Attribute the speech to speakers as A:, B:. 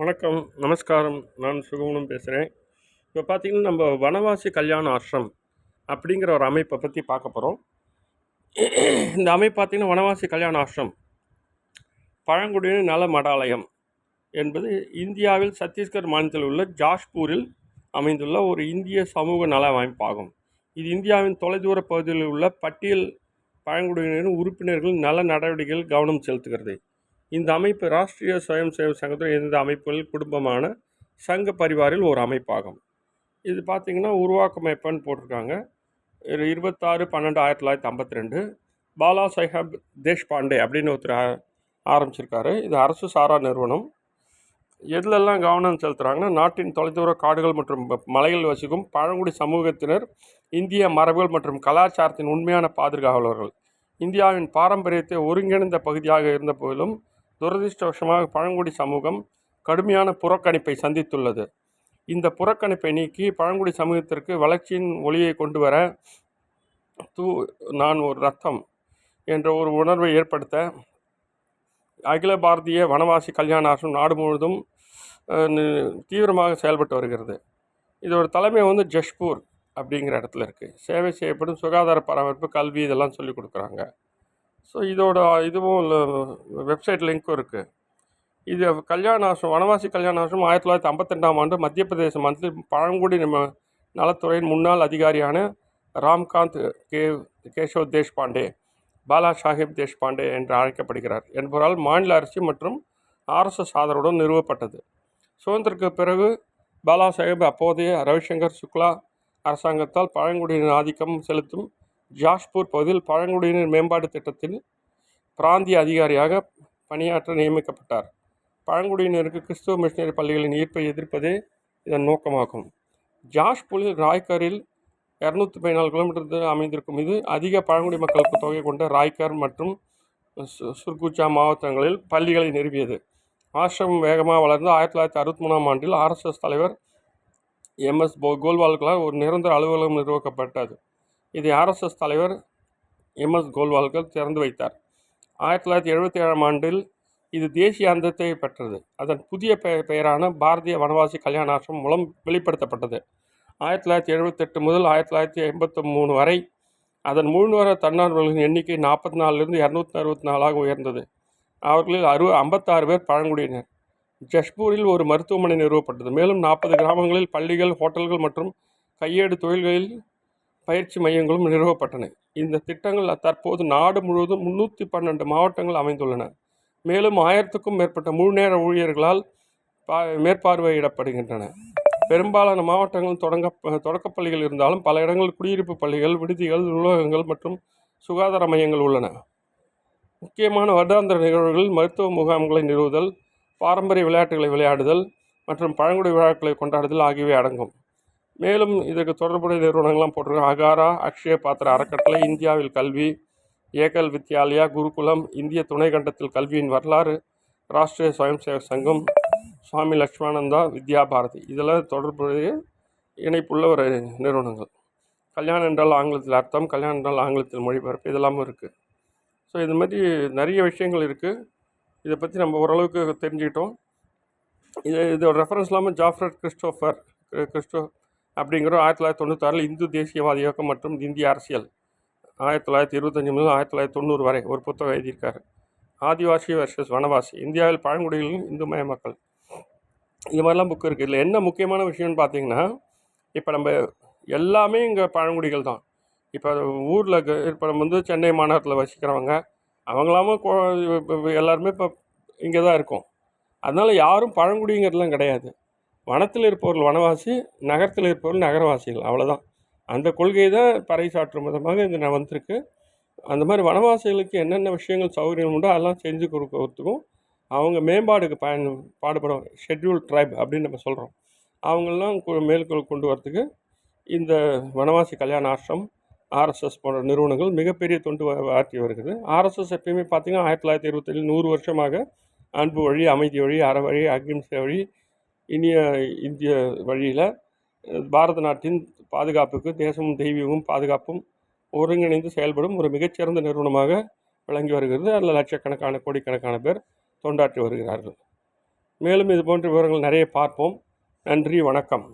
A: வணக்கம் நமஸ்காரம். நான் சுகவனம் பேசுகிறேன் இப்போ பார்த்தீங்கன்னா நம்ம வனவாசி கல்யாண ஆசிரம் அப்படிங்கிற ஒரு அமைப்பை பற்றி பார்க்க போகிறோம் இந்த அமைப்பு பார்த்தீங்கன்னா வனவாசி கல்யாண ஆசிரம். பழங்குடியினர் நல மடாலயம் என்பது இந்தியாவில் சத்தீஸ்கர் மாநிலத்தில் உள்ள ஜாஷ்பூரில் அமைந்துள்ள ஒரு இந்திய சமூக நல அமைப்பாகும். இது இந்தியாவின் தொலைதூர பகுதியில் உள்ள பட்டியல் பழங்குடியினரின் உறுப்பினர்கள் நல நடவடிக்கைகள் கவனம் செலுத்துகிறது. இந்த அமைப்பு ராஷ்டிரிய சுயம் சேவை சங்கத்தில் இந்த அமைப்புகள் குடும்பமான சங்க பரிவாரில் ஒரு அமைப்பாகும். இது பார்த்திங்கன்னா உருவாக்கம் போட்டிருக்காங்க. இருபத்தாறு பன்னெண்டு ஆயிரத்தி தொள்ளாயிரத்தி ஐம்பத்தி ரெண்டு பாலா சாஹேப் தேஷ்பாண்டே அப்படின்னு ஒருத்தர் ஆரம்பிச்சிருக்காரு. இது அரசு சாரா நிறுவனம். எதுலெல்லாம் கவனம் செலுத்துகிறாங்கன்னா நாட்டின் தொலைதூர காடுகள் மற்றும் மலைகள் வசிக்கும் பழங்குடி சமூகத்தினர் இந்திய மரபுகள் மற்றும் கலாச்சாரத்தின் உண்மையான பாதுகாவலர்கள். இந்தியாவின் பாரம்பரியத்தை ஒருங்கிணைந்த பகுதியாக இருந்த போதிலும் துரதிர்ஷ்டவசமாக பழங்குடி சமூகம் கடுமையான புறக்கணிப்பை சந்தித்துள்ளது. இந்த புறக்கணிப்பை நீக்கி பழங்குடி சமூகத்திற்கு வளர்ச்சியின் ஒளியை கொண்டு வர தூ நான் ஒரு ரத்தம் என்ற ஒரு உணர்வை ஏற்படுத்த அகில பாரதிய வனவாசி கல்யாண ஆசிரம் நாடு முழுவதும் தீவிரமாக செயல்பட்டு வருகிறது. இதோட தலைமை வந்து ஜஷ்பூர் அப்படிங்கிற இடத்துல இருக்குது சேவை செய்யப்படும் சுகாதார பராமரிப்பு கல்வி இதெல்லாம் சொல்லிக் கொடுக்குறாங்க. ஸோ இதோட இதுவும் வெப்சைட் லிங்க்கும் இருக்குது இது கல்யாண ஆசிரம் வனவாசி கல்யாண ஆசிரம் ஆயிரத்தி தொள்ளாயிரத்தி ஐம்பத்தெண்டாம் ஆண்டு மத்திய பிரதேச மந்திரி பழங்குடி நம்ம நலத்துறையின் முன்னாள் அதிகாரியான ராம்காந்த் கே கேஷவ் தேஷ்பாண்டே பாலா சாஹிப் தேஷ்பாண்டே என்று அழைக்கப்படுகிறார். என்பவரால் மாநில அரசு மற்றும் ஆர்எஸ்எஸ் ஆதரவுடன் நிறுவப்பட்டது. சுதந்திரக்கு பிறகு பாலா சாஹிப் அப்போதைய ரவிசங்கர் சுக்லா அரசாங்கத்தால் பழங்குடியினர் ஆதிக்கம் செலுத்தும் ஜாஷ்பூர் பகுதியில் பழங்குடியினர் மேம்பாட்டு திட்டத்தில் பிராந்திய அதிகாரியாக பணியாற்ற நியமிக்கப்பட்டார். பழங்குடியினருக்கு கிறிஸ்துவ மிஷினரி பள்ளிகளின் ஈர்ப்பை எதிர்ப்பதே இதன் நோக்கமாகும். ஜாஷ்பூரில் ராய்கரில் இரநூத்தி பதினாலு கிலோமீட்டர் தூரம் அமைந்திருக்கும் இது அதிக பழங்குடி மக்களுக்கு தொகை கொண்ட ராய்கர் மற்றும் சு- சுர்குச்சா மாவட்டங்களில் பள்ளிகளை நிறுவியது. ஆசிரமம் வேகமாக வளர்ந்து ஆயிரத்தி தொள்ளாயிரத்தி அறுபத்தி மூணாம் ஆண்டில் ஆர்எஸ்எஸ் தலைவர் எம்எஸ் கோல்வால்களால் ஒரு நிரந்தர அலுவலகம் நிறுவக்கப்பட்டது இதை ஆர்எஸ்எஸ் தலைவர் எம்எஸ் கோல்வால்கர் திறந்து வைத்தார். ஆயிரத்தி தொள்ளாயிரத்தி எழுபத்தி ஏழாம் ஆண்டில் இது தேசிய அந்தத்தை பெற்றது. அதன் புதிய பெ பெயரான பாரதிய வனவாசி கல்யாண ஆசிரமம் மூலம் வெளிப்படுத்தப்பட்டது. ஆயிரத்தி தொள்ளாயிரத்தி எழுபத்தெட்டு முதல் ஆயிரத்தி தொள்ளாயிரத்தி எண்பத்தி மூணு வரை அதன் முழுநேர தன்னார்வலர்களின் எண்ணிக்கை நாற்பத்தி நாலுலேருந்து இரநூத்தி அறுபத்தி நாலாக உயர்ந்தது. அவர்களில் அறு ஐம்பத்தாறு பேர் பழங்குடியினர். ஜஷ்பூரில் ஒரு மருத்துவமனை நிறுவப்பட்டது. மேலும் நாற்பது கிராமங்களில் பள்ளிகள் ஹோட்டல்கள் மற்றும் கையேடு தொழில்களில் பயிற்சி மையங்களும் நிறுவப்பட்டன. இந்த திட்டங்கள் தற்போது நாடு முழுவதும் முன்னூற்றி பன்னெண்டு மாவட்டங்கள் அமைந்துள்ளன. மேலும் ஆயிரத்துக்கும் மேற்பட்ட முழுநேர ஊழியர்களால் பா மேற்பார்வையிடப்படுகின்றன. பெரும்பாலான மாவட்டங்கள் தொடங்க தொடக்கப் பள்ளிகள் இருந்தாலும் பல இடங்களில் குடியிருப்பு பள்ளிகள் விடுதிகள் நூலகங்கள் மற்றும் சுகாதார மையங்கள் உள்ளன. முக்கியமான வருடாந்திர நிகழ்வுகளில் மருத்துவ முகாம்களை நிறுவுதல் பாரம்பரிய விளையாட்டுகளை விளையாடுதல் மற்றும் பழங்குடி விழாக்களை கொண்டாடுதல் ஆகியவை அடங்கும். மேலும் இதற்கு தொடர்புடைய நிறுவனங்கள்லாம் போட்டிருக்காங்க அகாரா அக்ஷய பாத்திர அறக்கட்டளை இந்தியாவில் கல்வி ஏகல் வித்யாலயா குருகுலம் இந்திய துணைக்கண்டத்தில் கல்வியின் வரலாறு ராஷ்டிரிய சுவயம் சேவக் சங்கம் சுவாமி லக்ஷ்மானந்தா வித்யா பாரதி இதெல்லாம் தொடர்புடைய இணைப்புள்ள ஒரு நிறுவனங்கள். கல்யாணம் என்றால் ஆங்கிலத்தில் அர்த்தம் கல்யாணம் என்றால் ஆங்கிலத்தில் மொழிபெயர்ப்பு இதெல்லாமும் இருக்குது ஸோ இது மாதிரி நிறைய விஷயங்கள் இருக்குது இதை பற்றி நம்ம ஓரளவுக்கு தெரிஞ்சுக்கிட்டோம். இது இதோட ரெஃபரன்ஸ் இல்லாமல் ஜாஃப்ரட் கிறிஸ்டோஃபர் கிறிஸ்டோ அப்படிங்கிற ஆயிரத்தி தொள்ளாயிரத்தி தொண்ணூத்தாறில் இந்து தேசியவாத இயக்கம் மற்றும் இந்திய அரசியல் ஆயிரத்தி தொள்ளாயிரத்தி இருபத்தஞ்சி முதல் ஆயிரத்தி தொள்ளாயிரத்தி தொண்ணூறு வரை ஒரு புத்தகம் எழுதியிருக்காரு. ஆதிவாசி வர்சஸ் வனவாசி. இந்தியாவில் பழங்குடிகளின் இந்து மக்கள். இது மாதிரிலாம் புக் இருக்குது இதில் என்ன முக்கியமான விஷயம்னு பார்த்தீங்கன்னா இப்போ நம்ம எல்லாமே இங்கே பழங்குடிகள் தான். இப்போ ஊரில் இப்போ நம்ம வந்து சென்னை மாநகரத்தில் வசிக்கிறவங்க அவங்களாம எல்லாருமே இப்போ இங்கே தான் இருக்கும். அதனால் யாரும் பழங்குடிங்கிறதுலாம் கிடையாது. வனத்தில் இருப்பவர்கள் வனவாசி நகரத்தில் இருப்பவர்கள் நகரவாசிகள் அவ்வளோதான் அந்த கொள்கையை தான் பறைசாற்றும் விதமாக இங்கே நான் வந்திருக்கு. அந்த மாதிரி வனவாசிகளுக்கு என்னென்ன விஷயங்கள் சௌகரியம் உண்டோ அதெல்லாம் செஞ்சு கொடுக்கறதுக்கும் அவங்க மேம்பாடுக்கு பயன் பாடுபடும் ஷெட்யூல் ட்ரைப் அப்படின்னு நம்ம சொல்கிறோம் அவங்களெலாம் கு- மேற்கோள் கொண்டு வரத்துக்கு இந்த வனவாசி கல்யாண ஆசிரம் ஆர்எஸ்எஸ் போன்ற நிறுவனங்கள் மிகப்பெரிய தொண்டு வ- ஆற்றி வருகிறது. ஆர்எஸ்எஸ் எப்பயுமே பார்த்தீங்கன்னா ஆயிரத்தி தொள்ளாயிரத்தி இருபத்தேழு நூறு வருஷமாக அன்பு வழி அமைதி வழி அறவழி அகிம்சை வழி இனிய இந்திய வழியில் பாரத நாட்டின் பாதுகாப்புக்கு தேசமும் தெய்வீகமும் பாதுகாப்பும் ஒருங்கிணைந்து செயல்படும் ஒரு மிகச்சிறந்த நிறுவனமாக விளங்கி வருகிறது. அதில் லட்சக்கணக்கான கோடிக்கணக்கான பேர் தொண்டாற்றி வருகிறார்கள். மேலும் இது போன்ற விவரங்கள் நிறைய பார்ப்போம். நன்றி வணக்கம்.